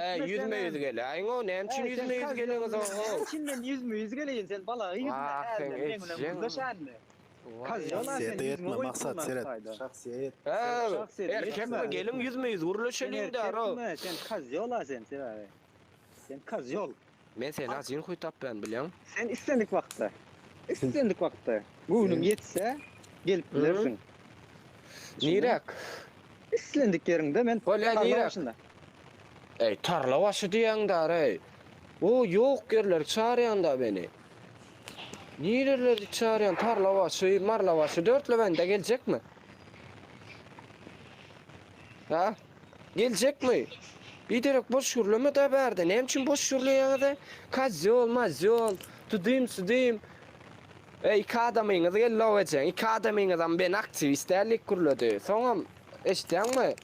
He yüzme yüz gele. Ayın o ne için He, yüzme sen yüz kaz geliyorsun o? yolun- İçinden yüzme yüz geleyin sen balığı yüzme. Ah, sen ben mı? Kaz yola sen Şahsiyete yüzme yetme oy maksat kurmaz seret. fayda. Şahsiyet. He, Şahsiyet erkek gelin yüzme yüz Sen vuruluşalıyım erkek der o. mi? Sen kaz yola sen sen abi. Sen kaz yol. Men seni azın koy tap ben biliyorum. Sen istendik vakti. İstendik vakti. Bugünün Sen- yetse gelip Hı. bilirsin. Nirak. İstendik yerinde ben Öyle tarla nirak. başında. Ey tarla başı diyen dar ey. O yok yerler çağıryan da beni. Nireler çağıryan tarla başı, marla başı dörtlü bende gelecek mi? Ha? Gelecek mi? Bir direk boş yürleme de berdi. Ne için boş yürlüyor da? Kaz yol, maz yol. Tudayım, tudayım. Ey iki adamınızı gel lovacaksın. İki adamınızdan ben aktivistlerlik kuruladı. Sonra işte mi?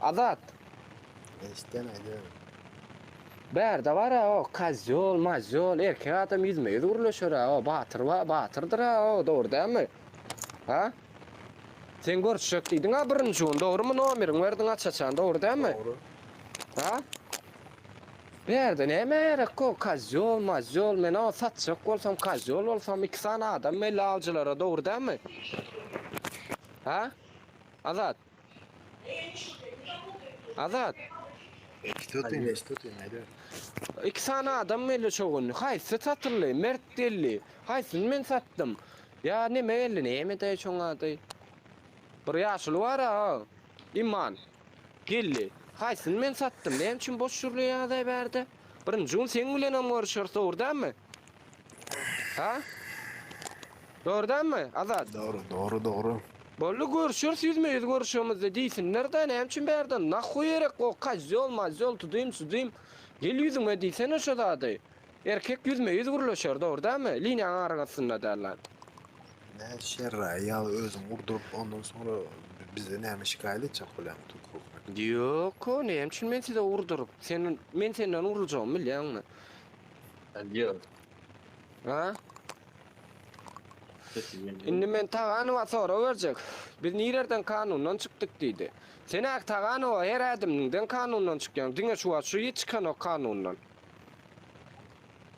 Azat. İşte neydi? Berde var ha o kaz yol maz yol erkek adam yüzmeyi vuruluşur ha o batır va batırdır ha o doğru değil mi? Ha? Sen görüşecek deydin ha birinci gün doğru mu numarin verdin açaçan doğru değil mi? Doğru. Ha? Berde ne merek o kaz yol maz yol men o satacak olsam kaz yol olsam iki tane adam melli avcılara doğru değil mi? Ha? Azat. Azat. Tutayım işte tutayım neydi? İki tane adam meli çoğun. Haysı satırlı, mert delli. Haysın men sattım. Ya ne meli ne mi de çoğun adı. Bir yaşlı var ha. İman. Gelli. Haysın men sattım. Ne için boş şurlu ya da berdi. Birinci gün sen bilen am görüşürse orada mı? Ha? Doğrudan mı? Azat. Doğru doğru doğru. Bollu görüşürüz yüzme yüz görüşüyoruz da değilsin. Nereden hem için berden? Nah koyarak o kaç yol maz yol tutayım tutayım. Gel yüzüme değilsen o şu da Erkek yüzme yüz vuruluşur doğru değil mi? Linyanın arkasında derler. Ne şerra ya özüm vurdurup ondan sonra bize ne şikayet edecek ulan tutup. Yok o ne hem için ben size vurdurup. Senin, ben senden vuracağım biliyor musun? Yok. Ha? Şimdi men tağanıma sonra verecek. Biz nereden kanundan çıktık dedi. Sen ak tağanı o her adımdan kanundan çıkyan. Dine şu şu hiç çıkan o kanundan.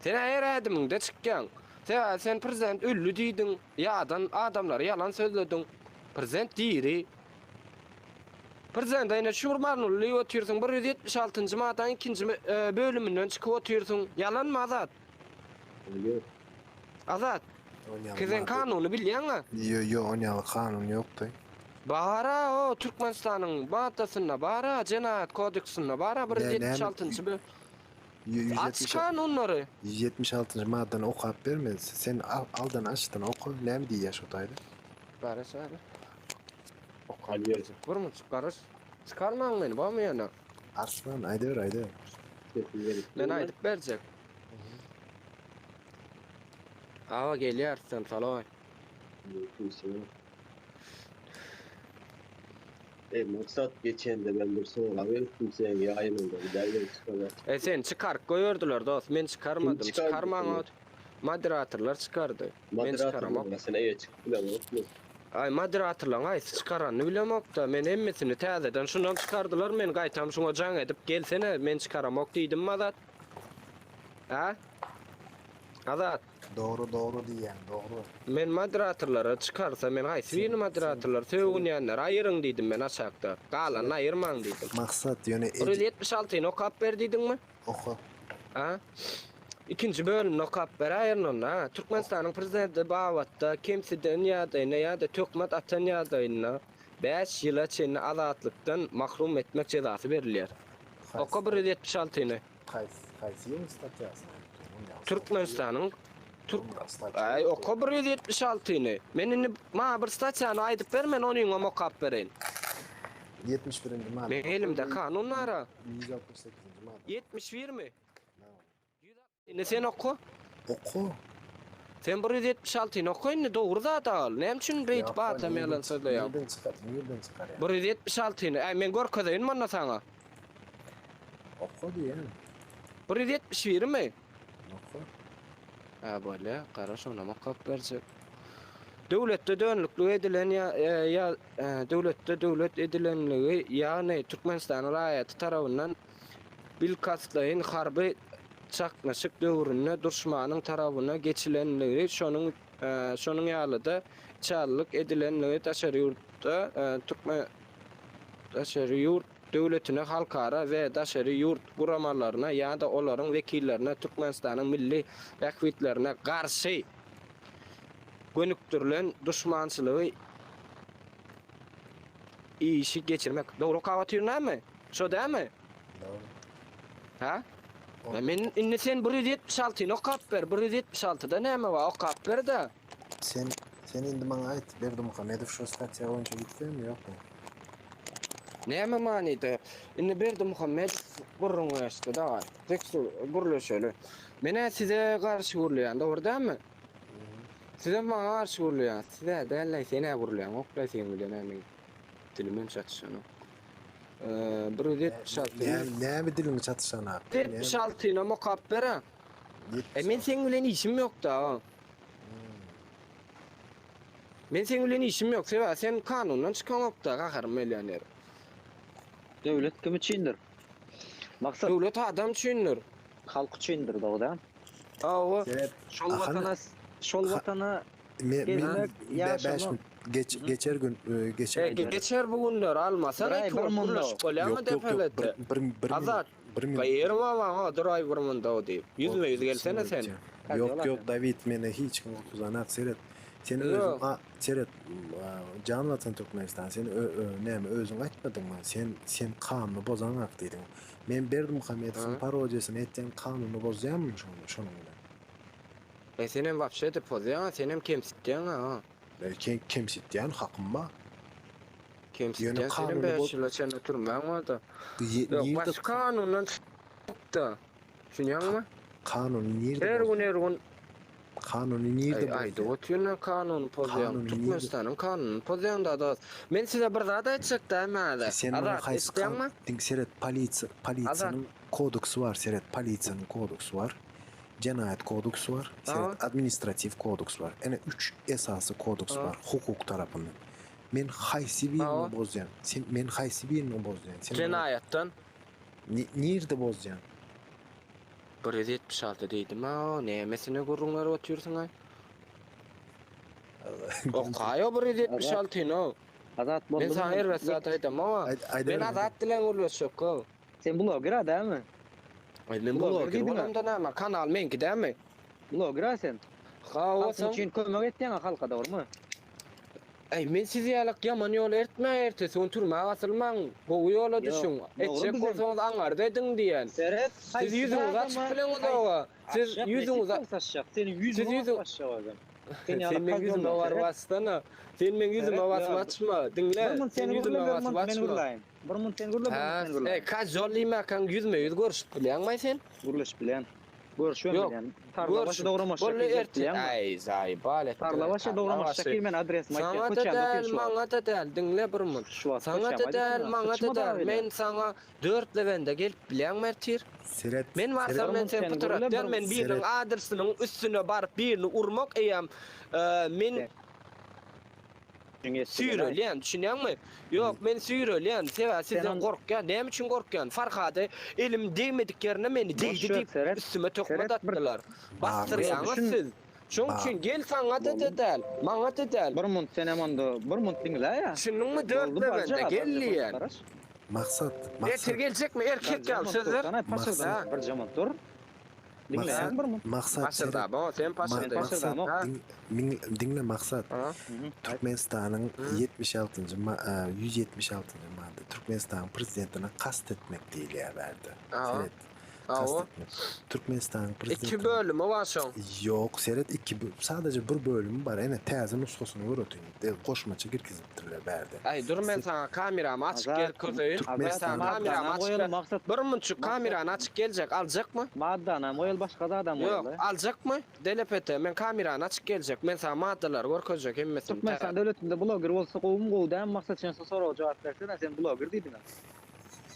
Sen her adımda çıkyan. Sen, sen prezident üllü diydin. Yadan adamlar yalan söyledin. Prezident diri. Prezident ayna Şurmanullu'yu otuyorsun. 176. madan ikinci e, bölümünden çıkıp otuyorsun. Yalan mı Azat? Yok. Oynayalım. Kızın abi. kanunu biliyor musun? Yo yo oynayalım kanun yoktu. Bahara o Türkmenistan'ın maddesinde bahara Cenayet Kodeksinde bahara Ne- ne- 176. bölüm. Y- Aç 170 kanunları. 176. madden okuyup vermez. Sen al, aldan açtın oku. Ne mi diye yaşataydı? Bahara söyle. Hadi yok. Vur mu çıkarır? Çıkarmam beni bu mu yana? Arslan aydır aydır. Ben aydıp verecek. Hava geliyor sen salay. E maksat geçen de ben bir sonra abi kimseye bir dergi çıkarlar. E sen çıkar koyurdular dost. Ben çıkarmadım. Çıkardı Çıkarmam o. Moderatörler çıkardı. Ben çıkaramam. Moderatör sen eye çıktı lan yok. Ay moderatörler ay çıkaranını bilemok da men emmesini täzeden şundan çıkardılar men gaytam şuna can edip gelsene men çıkaramok diýdim madat. Ha? Azat, Doğru doğru diyen doğru. men moderatörlere çıkarsa men hay sivil moderatörler söwünýänler aýyryň diýdim men aşakda. Galan aýyrmaň diýdim. Maksat yöne ed 176 no kap ber diýdiňmi? oku. Ha? İkinci bölüm no kap ber aýyrnyn ha. Türkmenistanyň prezidenti Bawatda kimsiden ýa-da ne ýa-da tökmet atan ýa-da 5 ýyla çyn azatlykdan mahrum etmek cezasy berilýär. Oka 176 ne? Kays kays yeni statyası. Türkmenistanyň Türk Ay oka 176 ne? Menini ma bir stasiýany aýdyp bermen onuň mokap berin. 71. madde. Men elimde kanunlara 168. madde. 71 mi? Ne sen oku? Oku. Sen 176 ne okuyun ne doğru da dal. Ne için beyt Yapma, bata nereden- melan söylüyor. Nereden çıkar? Nereden çıkar ya? 176 ne? Ay men gorkadayın manna sana. Oku diye. 171 mi? Oku. Karaş ona makap verecek. Devlette dönlüklü edilen ya ya, ya e, devlette devlet edilenliği yani Türkmenistan rayeti tarafından bilkaslayın harby çaknaşyk döwründe düşmanyň tarabyna geçilenleri şonuň e, şonuň ýalyda çallyk edilenleri taşary ýurtda e, türkmen taşary ýurt döwletine halkara we daşary ýurt guramalaryna ýa-da olaryň wekillerine Türkmenistanyň milli ähwitlerine garşy gönüktirilen düşmançylygy işi geçirmek. Doğru kavatıyor mi? Şo değil mi? Ha? O- Ya men inne sen 176 no kap ber 176 da näme wa o kap ber da. Sen sen indi maňa aýt, Berdi Muhammedow şu stasiýa boýunça gitdimi ýokmy? Näme manida? Inne berdi Muhammed gurrun ýaşdy da. Tekstu gurlu şöyle. Mene size garşy gurlayan doğru değil mi? Size maňa garşy gurlayan. Size dälle sene gurlayan. Oklay sen bilen näme? Dilimin çatışany. Eee 176. Näme näme dilini çatışan ha? 176 no mo kap ber. ha? E men sen bilen işim yok da. Men sen bilen işim yok. Sen kanundan çıkan yok da kakar milyoner. Döwlet kimi çiğindir? Maksat Devlet adam düşünür. halk çiğindir da o da. Awa Seret Şol Ahana- vatana şol Ha- vatana me yaşamak. beş geç geçer gün e, geçer e, gün. geçer bu günler almasa Bir ay, ne bir munda. kuruluş kolyama Yok yok yok. defalete. Bir bir bir Azat. bir min- Bayırma var ha driver mında o deyip. Yüzme yüz gelsene sen. Yok yok. David mene hiç kim kuzanak seret. Seni Yok. özün, a, Seret, canın atan Türkmenistan, seni ö, önemi özün açmadın mı? Sen sen kanunu bozan hak dedin. Men berdim Hametov'un parodiyasını ettiğin kanunu bozayan mı şunu, şunu E sen hem vapşe de pozayan, sen hem ha. E, kem, kemsittiyan hakkım mı? Kemsittiyan senin beşilaşan oturmayan var da. Yok, başka kanundan çıktı. Şunu yanma? Kanun nerede? Her gün her gün kanuny nirde Ay, ay doğutuyla kanun pozyan. Kanun Türkmenistan'ın kanunu pozyan da da. Men size bir edecek da hemen Sen Azat, bana isteyen mi? kan? Ding seret polisiýa polisiýanyň kodeksy bar, seret polisiýanyň kodeksy bar. Cinayet kodeksy bar, seret Aha. administrativ kodeks bar. Ene 3 esasy kodeks bar hukuk tarapyndan. Men Aha. birini bozýan? Sen men haýsy birini bozýan? Sen Cinayettan ni- nirde bozýan? 176 deydim ha. Nemesine gurrunlar otuyorsun ay. O kayo 176 no. Azat Ben sana her vesat ama. Ben azat dilen ulaşyok o. Sen blogger ha değil mi? Ay men Blogger olam da nama kanal menki değil mi? Blogger ha sen. Ha o sen. için kömek ettiğin halka doğru mu? Ay men sizi yalak yaman yol ertme ertesi oturma asılman. Bu yola Yok, düşün. olsanız angar dedin diyen. Seret. Siz yüzünüz açık bilen o da o. Siz yüzünüz aşağı. Senin yüzün- aşağı var. Sen men yüzüme var vasıtana. Sen men vasıma ya. açma. Dinle. Sen gurla, burmun ben açma. gurlayım. Burmun sen gurla, Ha, burmun sen e, gurlayım. kaç zorlayma kan yüzme yüz görüşüp bilen mi sen? Gurlaş bilen. Görüşüyorum Yok, bilen. Tarla başı doğrama Bolle şakil erti. Ay zay balet. Tarla başı doğrama şakil men adres Sana makine da del, mana da del. Dinle bir an Sana da del, sana. Sıçma da del. Men sana dört levende gelip bilen mertir. Seret. Men varsa men sen der bir- men birinin adresinin üstüne barıp birini urmak eyem. e, Men Evet. Süröleyen düşünýän mi? Yok men süröleyen seva sizden gorkýan. Näme üçin gorkýan? Farhady elim değmedik yerine meni Boş değdi Seret. üstüme bir- datdylar. Bastyrýaňyz düşün- siz. Üçin gel saňa da dedel, maňa dedel. Burmun sen emanda, burmun dinle ya. Düşündiňmi dört levende gelýän. Maksat, Erkek maksat, gelecekmi? Erkek gel sözler. Sana Maksat- bir zaman dur. Dinle Maksat- maksat seret. Paşırda, bo sen ama- din- min- dinle maksat. Türkmenistan'ın Hı. 76. ma e, 176. madde Türkmenistan prezidentine kast etmek değil ya verdi. Aha. Seret, Ha kast o. etmek. Türkmenistan prezidenti İki bölümü var şoň. Yok Seret iki bö- sadece bir bölümü var. Ene tezin nuskosunu öğretiyor. Koşmaça girkiziptirler verdi. Ay dur men saňa kameramy açyk Azat- gel közeýin. Türk- Men saňa kameramy açyk. koyalım maksat. Bir munçuk kamerany açyk geljek, aljak mı? Maddana koyal başka da adam Yok, alacak mı? Delepete, men kameranı açık gelecek. Men sana maddeler görkezecek emmesin. Türkmenistan devletinde blogger olsa kovum kovdu hem maksat sen soru cevap versene sen blogger ha.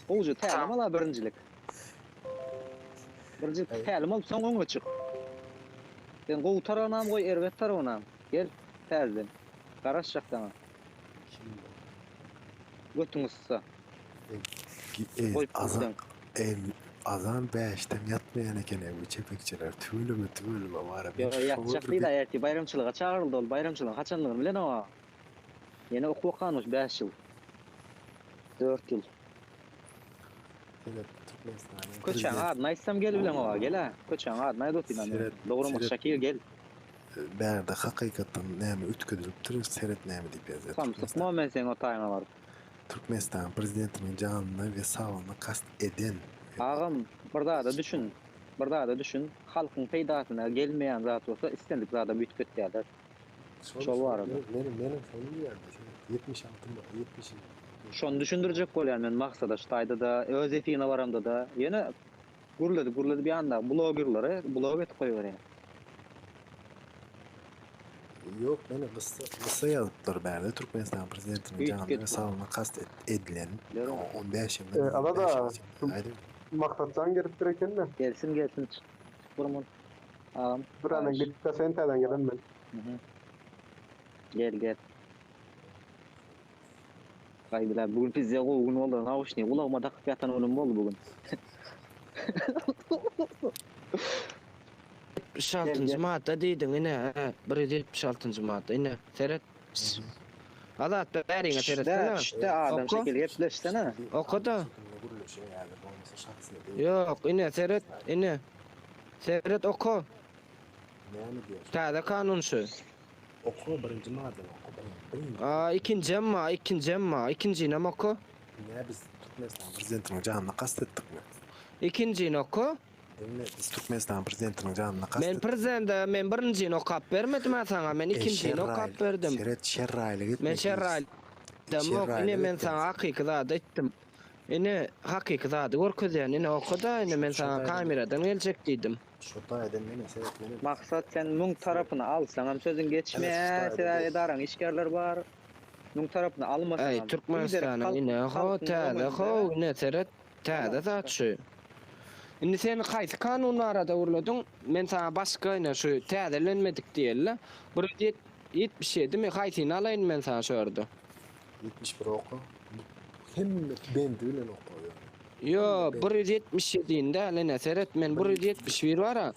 Oğucu Tamam. ala birincilik. Birinci Evet. tälim al soň oňa çık. Sen gow taranam goy erwet taranam. Gel täzden. Garaş şaktama. Götüňiz ssa. Gi- e, Koy azan buradan. e, azan 5'ten yatmayan eken evi çepekçiler tüylü mü tüylü mü var Yo yatacak bir- değil de erti bayramçılığa çağırıldı ol. Bayramçılığın kaçanlığını bilen o. Yine oku okanmış 5 yıl. 4 yıl. Evet, Türkmenistan'ın Köçen prezident- adına istem gel bilen o gel ha. Köçen adına ayda otinan. Seret- Doğru mu Seret- Şakir gel. Bärde hakykatan näme ütküdülüp durur, seret näme diýip ýazýar. Tam Türkmenistan- sıkma men sen o tayına var. Türkmenistan prezidentiniň janyny we sağlygyny kast eden Ağam bir daha da düşün. Bir daha da düşün. Halkın peydasyna gelmeyen zat olsa istendik zada büyütüp etdiler. Şol var. Benim benim şonu ýerde. 76 mı? 70 Şonu düşündürecek bolýan men maksada ştayda da öz efine varamda da yine gurulady gurulady bir anda blogerlary blog etip koýuyor. Yok beni kısa kısa yazıplar bärde Türkmenistan we ketme. sağlygyny kast et- edilen Diyorum. o- 15 E, ýylda. ala da- 15 ýylda. Aýdym. Maksatdan gelip direken de. Gelsin gelsin. Burmun. Ayş. gidip de sen gelen ben. Hı hı. Gel gel. Kaydılar bugün pizza koygun oldu. Navuş ne? Ulağıma takıp yatan önüm oldu bugün. 76. gel. madde diýdiň ine. 176. madde ine. Seret. Adat bäriňe İşte, seret. işte adam şekil yetleşsene. Oku da. Yok ine seret ine. Seret oku. Täze kanun şu. Oku birinci maden birinci- Aa ikinci emma, ikinci emma, ikinci ne biz Türkmenistan prezidentiniň janyny kast etdikmi? İkinci oku. Dinle biz Türkmenistan prezidentiniň janyny kast Men prezident men birinci okap bermedim ha sana. Men ikinci okap berdim. Şeret şerraýlyk etmek. Men şerral. Demok ine men sana hakyky zat etdim. Ine hakyky zat görkezýän ine okuda ine men sana kameradan geljek diýdim. Şota eden mene seret mene. Maksat sen mung tarafını alsan hem sözün geçme. Evet, işte Sen öyle. edaran işgerler var. Mung tarafını almasan. Ay Türkmenistan'ın ine ho täze ho ine seret täze zat şu. Indi sen kaýsy kanunlara urladyň? Men sana başga ine şu täzelenmedik diýerler. Bir 77 mi kaýsyny alaýyn men sana şördi. 71 oku. Hem ben bilen oku. Yo 177'inde line seret men 171 var ha.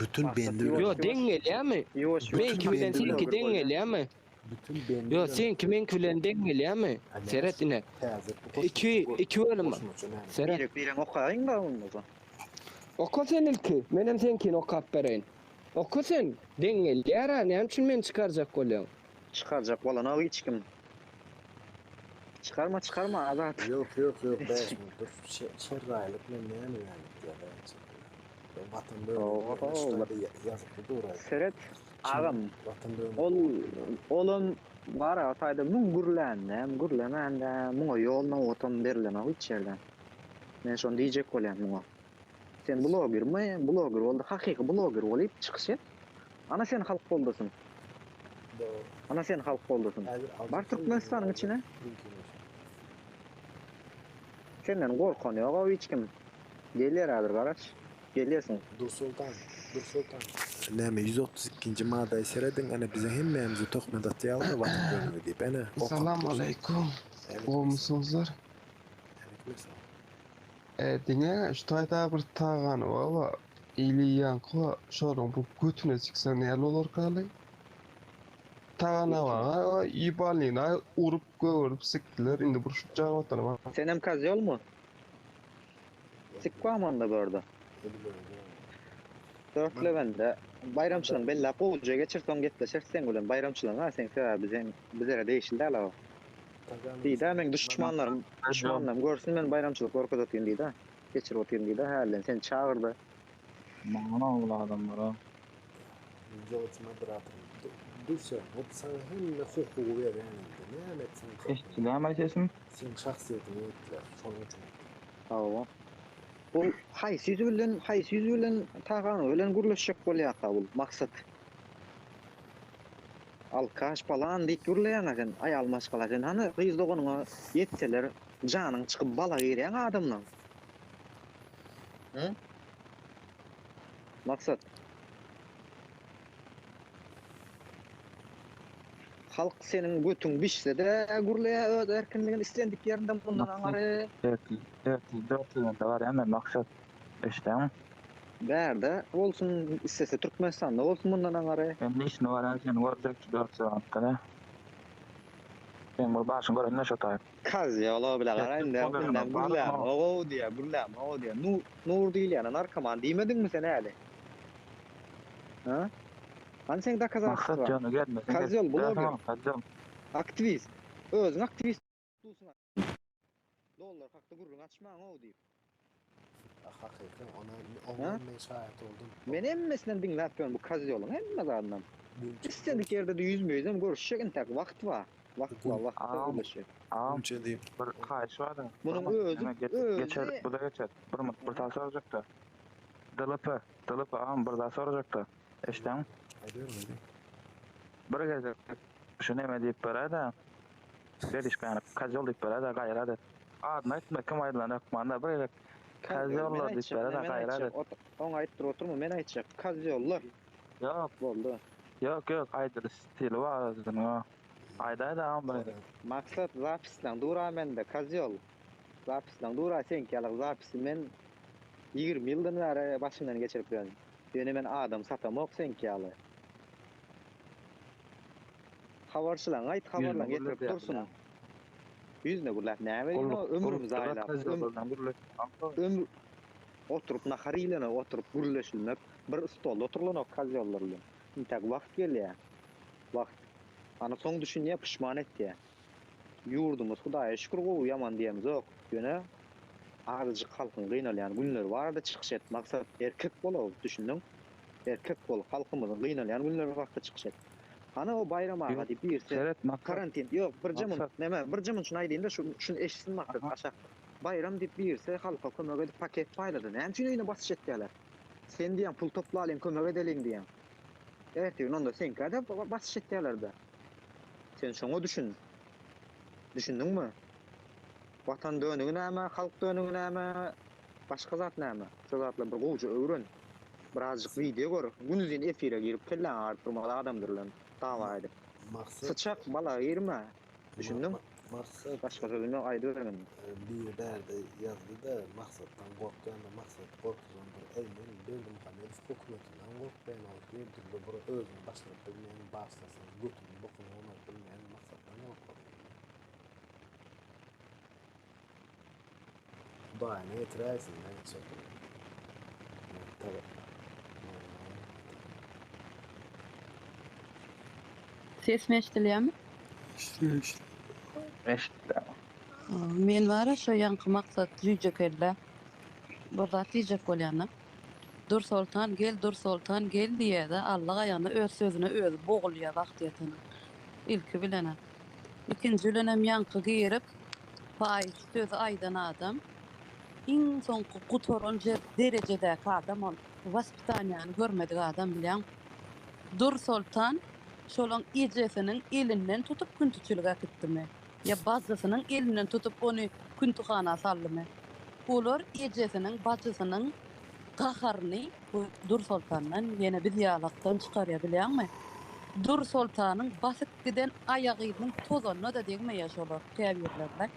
Bütün Maksat bendi yok. Yo Yavaş, dengel ya mi? Yoş Men Bütün kibilen bendi senki yok. dengel ya mi? bütün bendi. Yo sen kimen kibilen dengel ya mi? Anne. Seret ine. Täze. İki iki bölüm var. Seret. Birek bilen okayın da onu. Oku sen ilki. Menem senkin okap bereyin. Oku sen. Dengel yara ne için men çıkaracak bolýan. Çıkaracak bolan o hiç kim. Çıkarma çıkarma azat. Yok yok yok mi? Dur şerraýlyk men näme yani diýer. Ben vatan böyle. Oo, durur. Seret ağam Vatan böyle. ol olum var atayda mun gurlanda gurlamanda mun yolna otam berilen o hiç yerden. Men şonu diyecek bolan mun. Sen blogger mi? Blogger oldu. Hakiki blogger olup çıkışet. Ana sen halk boldasın. Ana sen halk boldasın. Bar Türkmenistan'ın içine. Senden korkan yok o hiç kim. Gelir adır karaç. Gelirsin. Dur Sultan. Dur Sultan. Näme 132-nji maada seredin ana bize hemmemizi tokmedat ýaldy wagt bölümi diýip ana. Assalamu alaikum. O musunuzlar? E, dinge ştayda bir tağan valla iliyan kula şorun bu götüne çıksa ne olur kalı? Tağana var, ibalina urup göğürüp siktiler, indi bu şu cavatanı var. Sen hem kaz yol mu? Sikko amanda bu arada. Dört levende bayramçılığın belli kovucuya geçirsen getleşer sen gülen bayramçılığın ha sen sever bize bizlere değişildi ala o. Değil de hemen düşmanlarım düşmanlarım görsün ben bayramçılık korkut atayım diye de geçir atayım diye de halen sen çağırdı. Bana oğlu adamlar ha. Dursa, hop sana Sen şahsiyetini ettiler. Şonun için. Tamam. Bu haysiz bilen haysiz bilen tağan bilen gurlaşacak bolýar kabul maksat. Al kaş balan diýip gurlaýan sen ay almas kala sen hani gyz dogonuňa yetseler janyň çykyp bala giriň adamdan. Hı? Maksat. Halk senin götüň bişse de gurlaya öz erkinligini istendik yerinden bundan aňary Evet, evet, dört yılında var hemen maksat. İşte ama bärde bolsun istese Türkmenistanda bolsun bundan aňary. ben de işini var sen görecek dört saatte. Ben bu başın gören ne. Kaz ya ola bile garaýyn da bundan mı? o diye gurlama o diye nur nur diýil ýa narkoman diýmedin mi sen äli? Ha? Hani sen da kazak Maksat canı gelmesin. Kazyol, blogger. Tamam, kazyol. aktivist. Özüň aktivist dusuna. Dollar hakda gurrun açmaň o diýip. Hakikaten ona, men şahit oldum. Men emmesinden diňläp bu kazyolun hemme zadynyň. Günçe- İstendik yerde de yüzmeýiz hem görüşecek entek wagt wa. Wagt wa wagt Aa. görüşecek. Ağam Günçe diyeyim. bir kayış var da. Bunun özü- özü- Geçer, bu da geçer. Bir bir tane soracaktı. Dılıpı, dılıpı ağam bir daha soracaktı. İşte Ediyorum gece şu neme deyip böyle da. Geliş yani deyip böyle da gayret et. Adına etme kim ayrılan akmanda bir gece kazyollar deyip böyle da gayret et. Oňa aýtdyr oturma men aýtjak. Kazyollar Yok boldu. yok yok aydır stili var o. Ayda ayda ağam böyle. Maksat zapislan dura mende kazyol. Zapislan dura sen kiyalyk zapisi men 20 ýyldan bäri başymdan geçirip durýan. Ýöne men adam satamok sen kiyaly. Habarçylan dursun. ýa. Yüzüne gurlat näme diýen o ömrümüz aýlap. Ömür oturup nahar ýylana oturup gürleşilmek bir stolda oturulan kazyollar bilen. Intak wagt gelýär. Wagt. Ana soň düşünýär pişman etdi. Yurdumuz Hudaýa şükür gowy ýaman diýemiz ok. Ýöne azyjyk halkyň gynalýan günler barda çykyş et. Maksat erkek bolaw düşündiň. Erkek bol halkymyzyň gynalýan günler wagtda çykyş et. Ana o bayrama Yok, hadi bir Seret karantin yok bir jamın Maksat. neme bir jamın şunu aýdyn da şu şunu eşitsin maksat aşağı. Bayram dip birse halka kömek edip paket paýlady. Näme üçin öýüne basış etdiler? Sen diýen pul topla alayım kömek edeliň diýen. Ertesi gün onda sen kada basış etdiler de. Sen şoňa düşün. Düşündiňmi? Watan dönügi näme, halk dönügi näme, başga zat näme? Şu zatlar bir gowja öwren. Birazcık video gör. Günüzin efire girip kelle artyrmaly adamdyrlar. Dawa edip. Maksat. Sıçak bala yerime. Düşündüm. Ma- Maksat. Başka sözünü ayrı veremedim. e, bir derde yazdı da maksattan korktuğunda maksat korkudan bir elmen bildim kamera spokulatından korkmayan olup bir türlü bura özün başlayıp bilmeyen başlasın götünü bokunu ona bilmeyen maksattan korkmadı. Daha ne yetirersin ne çok. Tabii. Ses meşdilýärmi? İşte. Men bara şu ýanky maksat jüje kelle. Bu zat diýjek bolýany. Dur Sultan gel, Dur Sultan gel diýe-de Allah aýany öz sözüne öz bogulýar wagt ýetini. Ilki bilene. İkinji bilenem ýanky girip faiz sözü aýdan adam. İň soňky gutorunca derejede adam ol. Waspitaniýany görmedik adam bilýän. Dur Sultan şolaň ejesiniň elinden tutup küntüçülüge gitdimi? Ya bazısının elinden tutup onu küntühana sallımy? Olar ejesiniň bacısynyň gaharyny bu Dur Sultandan ýene bir ýalakdan çykarýar bilýänmi? Dur Sultanyň basyp giden aýagynyň tozanyna da degmeýär şolar käbirlerler.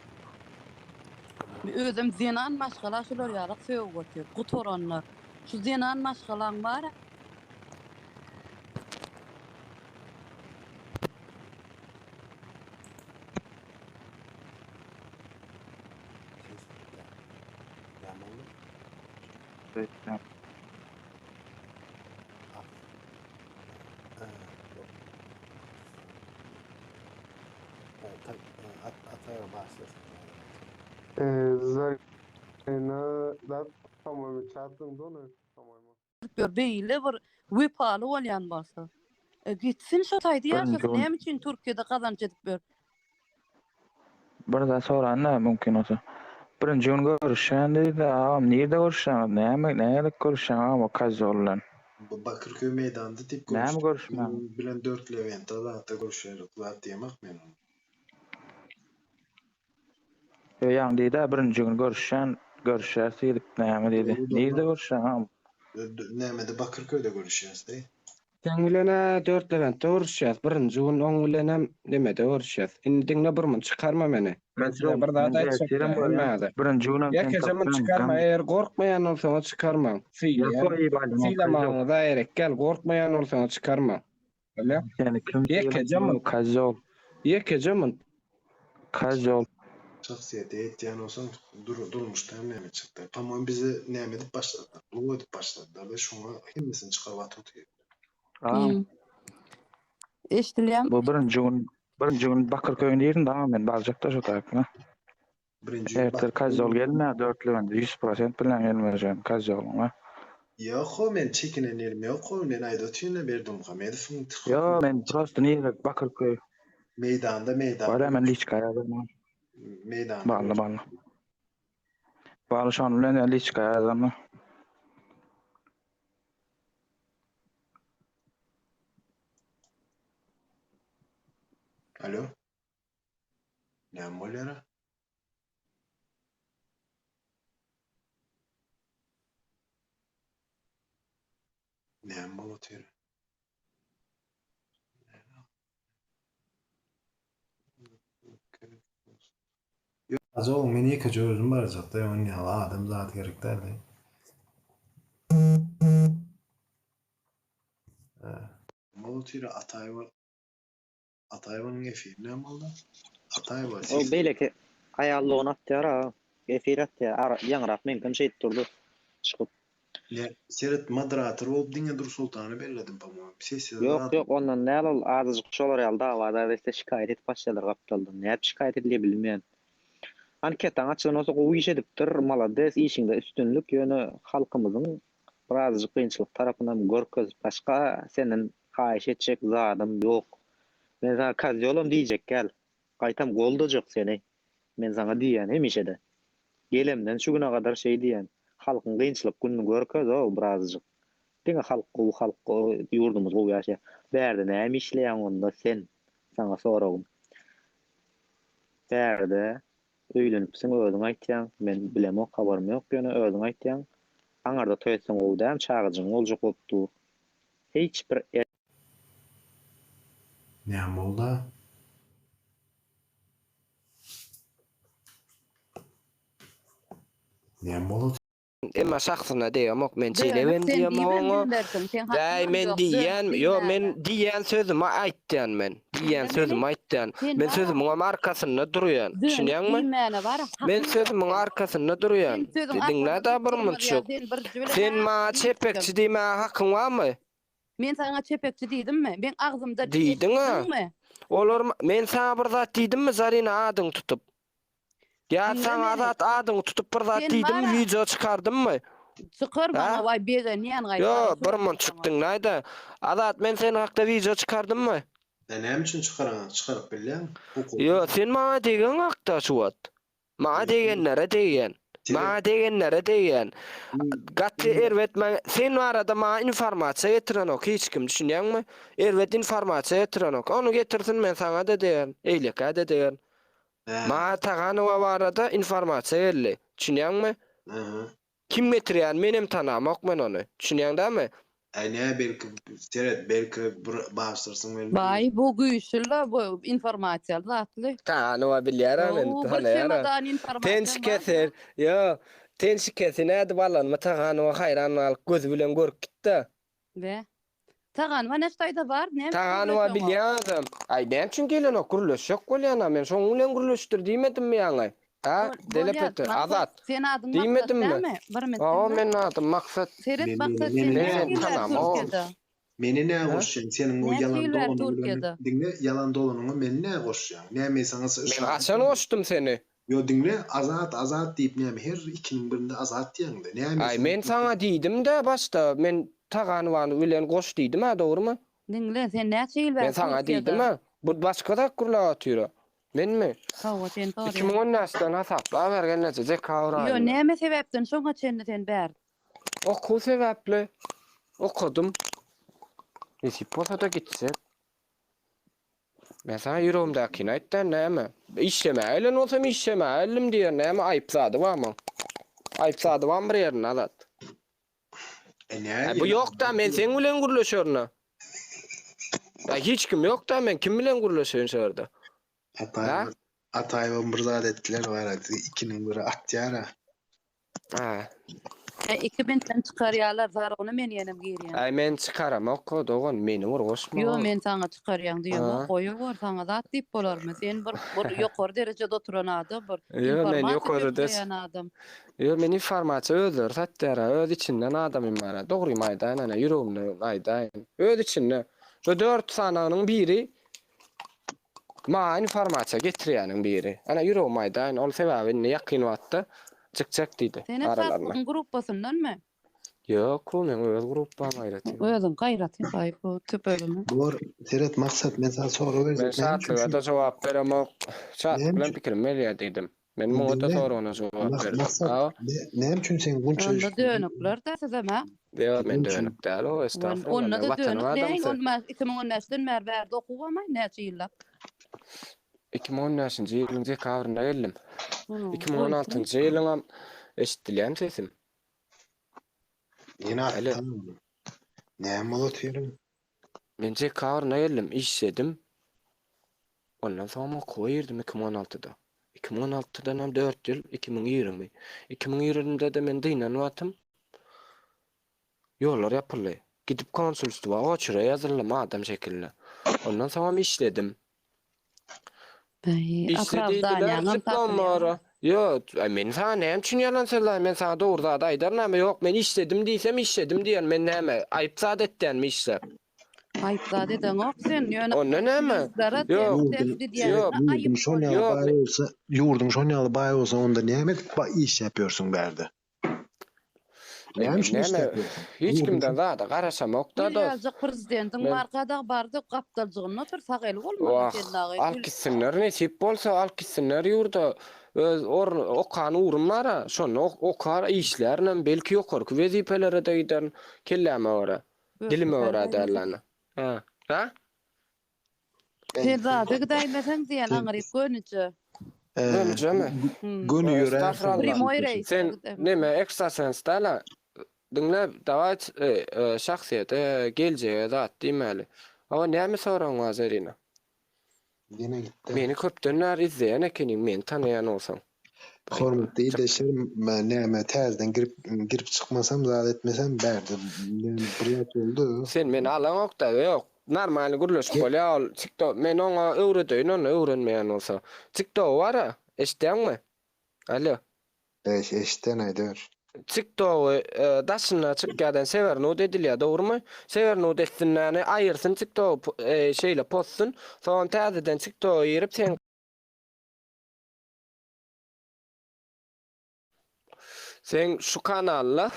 Özüm zenan maşgala şolar ýarak söýüp götür. Gutoranlar. Şu zenan maşgalan bar. Ha, tabii, ha, at, ataya başlasın. Zayna da tamam çarptım da onu. Tamam. bir beýle bir wypaly bolýan bolsa. E gitsin ýaşasyn. Bence Näme üçin Türkiýede kazanç edip ber? Bir daha sonra ne mümkün olsa. Birinci gün görüşen dedi ağam nerede görüşen? Ne ne görüşen ağam kazyollan. Bu Bakırköy meydanında tip Ne mi görüştük. görüşme? Biz Bilen dört Levent'e zaten görüşerek. Zaten yemek mi? Yo Ýa-ni diýdi, birinji gün görüşen, görüşäs diýdi. Näme diýdi? Nirde görüşäm? Näme de Bakırköy'de görüşäs diýdi. Tengilene 4 levent doğruşyaz. Birinci gün öngülenem deme doğruşyaz. Indi diňle birmin çykarma meni. Men size bir daha da aýtjam bolmady. Birinci gün Ýeke zaman çykarma, eger gorkmaýan o çykarma. Fiýle da daýerek gel, gorkmaýan o çykarma. Ýa-ni kim? Ýeke zaman kazol. Ýeke zaman kazol. Şahsiyete etdiyen olsan dur, durmuştan näme çıktı. Tamam bizi näme edip başladılar. Bu edip başladılar da şuna hemmesini çıkarıp atıp Hmm. Eşdilýän. Bu birinji gün birinji gün Bakırköy'ün yerinde ama men baljakda şu tarafına. Birinci Ertir Kazol gelme dörtlü bende 100% bilen gelmeyeceğim Kazol'un va. Yok o men çekinen yerim yok o men ayda tüyüne berdim Hamedov'un Yo men prosto niye Bakırköy meydanda meydan var hemen Liçkaya zaman. Meydan Bağlı bağlı. Bağlı şu an bilen Liçkaya zaman. Alo. Näme bolýar? Näme bolýar? Az Azo meni iki gözüm var zatda, yani adam zat gerek derdi. Multira Atayva Atayva'nın efirine mi oldu? Atayva siz... O beyleki ayarlığına attiyara, efir attiyara, yanrak mümkün şey durdu, çıkıp. Ya, serit moderator olup dinge Dur Sultan'ı belledim pamuğa. Yok yok, ondan ne alal, azıcık şolar yalda, avada, veste şikayet et başlayalar kapçaldı. Ne şikayet edildi. анкетаң ачыгын болсо уиш молодец ишиңде үстүнлүк жөнү халқымыздың біраз қиыншылық тарапынан көркөзүп башка сенин кайыш этчек задым жок. Мен сага козелом диэчек кел. Айтам гол да жок сени. Мен сага диэн эмише да келемден şu güne kadar şey diyen halkın kıyınçılık gününü görköz o birazcık. Dine halk bu halk yurdumuz bu yaşa. Berde ne işleyen onda сен Bärde öýlenipsiň özüň aýtýan, men bilem o habarym ýok ýöne özüň aýtýan. Aňarda toýetseň owdam çağıjyň boljak bolupdy. Hiç bir Ne oldu? Ne oldu? Emma şahsyna diýemok, men çilewen diýem oňa. Däy men diýen, yo men diýen sözümi aýtdym men. Diýen sözümi aýtdym. Men sözümün arkasynda durýan. Düşünýäňmi? Men sözümün arkasynda durýan. Diňle da bir munçuk. Sen ma çepekçi diýme hakyň barmy? Men sana çepekçi diýdim mi? Ben agzymda Diýdiň ha. Olar men sana bir zat diýdimmi Zarina adyň tutup? Ya Dinle sana meni. zat adyň tutup bir zat Sen bana- video çykardymmy? Çıkır Ha? bana vay bege niýen gaýta. Yo, bir mun çıktın näde? Azat men seni hakda video çıkardymmy? Ne näme üçin çıkaran? Çıkarıp bilýän? Yo, sen maňa degen hakda şu wat. Maňa degenlere degen. Maňa degenlere degen. Gatty erwet men sen arada maňa informasiýa getiren ok hiç kim düşünýärmi? Erwet informasiýa getiren ok. Onu getirsin men sana da degen. Eýleka da degen. Maňa tagany we arada informasiýa geldi. Düşünýärmi? Kim getirýän menem tanamok men onu. Düşünýäňdämi? Ay ne belki seret belki bağıştırsın beni. Bay bu güýçlü bu informasiýal zatly. Tany we bilýär men şemadan informasiýa. Tenç keser. Yo, tenç keser näde balan matagan we hayran alyp göz bilen görüp gitdi. Ve Ne? Üçin gelen okurluş ýok bolýan men şoň bilen gürleşdir diýmedim mi ýaňa? Ha, delepete, azat. Sen adın Diýmedim mi? Bir metin. O men adym maksat. Seret Men- maksat men- sen men- näçe tamam, ýyl o- Türkiýede? Meni ne Ha? koşacaksın? Senin o Ne yalan dolanını dinle. Yalan dolanını men ne koşacaksın? Ne mi sana Men açan oşdum seni. Yo dinle azat azat deyip ne mi her ikinin birinde azat diýen de. Ne mi? Ay men sana diýdim de başda men tagan we bilen goş diýdim ha, dogrymy? Dinle sen näçe ýyl Men sana diýdim ha. Bu başga da gurla atýar. Menmi? Hawa sen tor. 2010-dan hasapla bergen näçe zekawra. Yo näme sebäpden şoňa çenli sen bär? Oku sebäpli. Okudum. Nesip bolsa da gitsek. Men sana yüreğimdäkini aýtdan näme? İşlemäýlen bolsam işlemäýlim diýer näme aýyp zady barmy? Aýyp zady barmy bir ýerine alat. E ne? Bu ýok da men sen bilen gürleşýärna. Ya hiç kim yok da men kim bilen gurlaşýan şeýerde. Atay Atay bir zat ettiler var hadi ikinin biri at yara. Ha. E, 2000'den çıkarýarlar, zar onu men ýenem giyirýän. Ay men o dogon meni urgoşma. Yo men diýem, Ha. goýup bor sana zat diýip bolarmy? Sen bir bir ýokary derejede oturan adam, bir Yo, men informasiýa ýokary des- bekleýän adam. Yo men informasiýa özler satdyra öz içinden adamym bara. Dogry maýdan ana ýüregimde maýdan. Öz içinde. Şu dört sananyň biri ma informasiýa getirýäniň biri. Ana ýüregim maýdan ol sebäbini ýakyn wagtda çıkacaktıydı Sen hep aralarına. Facebook'un grupbasından mı? Yok oğlum öyle grupa gayret. Oyadan gayret ya kayıp o tüp ölümü. Doğru. Seret maksat mesela soru verirsin. Ben saatlerine de cevap verem o. Saat bilen fikrim veriyor dedim. Ben bu oda doğru ona cevap verdim. Maksat ne için sen bunca işte. Onda dönükler de size mi? Yok ben dönük değil o estağfurullah. Onda da dönük değil. 2015'den merverdi okuvamayın ne yıllar. 2017-nji ýylyň dekabrynda geldim. 2016-njy ýylyňam eşitdilýän sesim. Ýene aýtdym. Näme bolat ýerim? Men dekabrynda geldim, işledim. Ondan soňma koýardım 2016-da. 2016-dan hem 4 ýyl 2020. 2020-de de men dinan watym. Ýollar ýapyldy. Gidip konsulstwa açyra ýazylma adam şekilli. Ondan soňma işledim. İşlediydiler, zıplamara. Yo, ay men sana näme üçin yalan söyleýän? Men sana dogry zat aýdaryn, ama ýok, men işledim diýsem işledim diýen, men näme? Aýyp zat etdenmi işlep? Aýpzat eden ok sen ýöne. Onda näme? Yok. Yok. Yurdum şonyalı Yok. bay olsa, yurdum şonyalı bay olsa onda niye ba iş yapıyorsun berdi? Ne yapıyorsun? Hiç kimden zada garaşamak da dost. Ýazık prezidentin Men- markada bardy gapdaljygyny otursak el bolmaly Wah, sen dagy. al gitsinler nesip bolsa al gitsinler ýurda. Öz or okan urumlara, şonu okar işlerle belki ýokary wezipelere de giden kelläme ora. Dilime ora derlerine. Ha. Ha? Sen zady gidaýmasaň diýen aňryp gönüçe. Önce mi? Gönü Evet, yüreğe estağfurullah. Primoy reis. Sen neme ekstrasens dala dinle davat e, e, şahsiyet e, geleceğe zat diýmeli. Ama näme soraň wazerine? Yine gitti. Meni köpden izleyen ekenim men tanıyan olsam. Hormatly ben näme täzeden girip girip çıkmasam zat etmesem berdi. Ýat oldu. Sen meni alan ok da yok. Normal guruluş ol. TikTok men oňa öwredeýin, onu öwrenmeýän olsa. TikTok wara, eşitdiňmi? Alo. Eş eşten aýdyr. TikTok e, daşyna çykýardan sewer no dedilýär, dogrymy? Sewer no destinäni aýyrsyn TikTok e, şeýle postsun. Soň täzeden TikTok ýerip sen Sen şu kanalla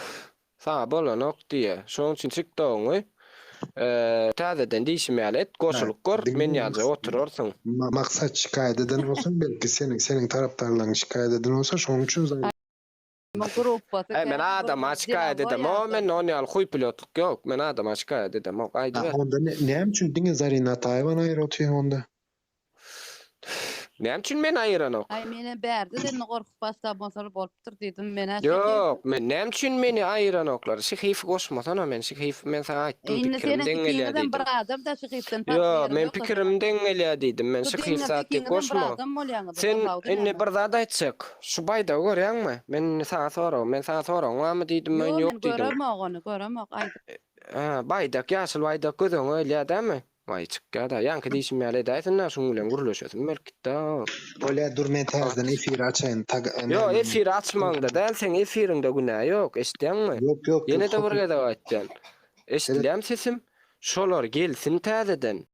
sana bolan ok diye. Şoň üçin TikTok'u täzeden diýişmäli et, goşulyk gör, men oturursyň. Ma- maksat şikayet eden olsun belki senin senin taraftarların şikayet eden olsa şoň üçin zaten grupasy. Ay men adama şikayet edem, o men onu al huy pilotluk yok. Men adama şikayet edem, o ber. onda ne, ne üçin diňe Zarina Tayvan aýratýar onda? Näme üçin men aýyran ok? Ay mene berdi de gorkup başlamasalar bolupdyr diýdim men. Yok, men näme üçin meni aýyran oklar? Şihif goşmasana men şihif men sana aýtdym gelýär ikiniňden diýdim. bir adam da şykypdan Yo, men pikirimden gelýär diýdim. Men şihif satdy goşma. Sen enne bir zat aýtsak, şu baýda görýärmi? Men sana soraw, men sana soraw, wamy diýdim, men ýok diýdim. Görem ogony, görem og. Ay, Ha, baýdak ýaşyl baýdak gözüň öýle dämi? Vay çykka da, ýanky diýişmäli daýsyn, şoň bilen guruluşasyn merkitde. Öyle dur men täzeden efir. Tag Yo, efir açmaňda däl, sen efiriňde günä ýok, eşitdiňmi? Yok yok. Ýene yok, de hop- bir gada aýtdym. Eşitdiläm sesim? Şolar gelsin täzeden.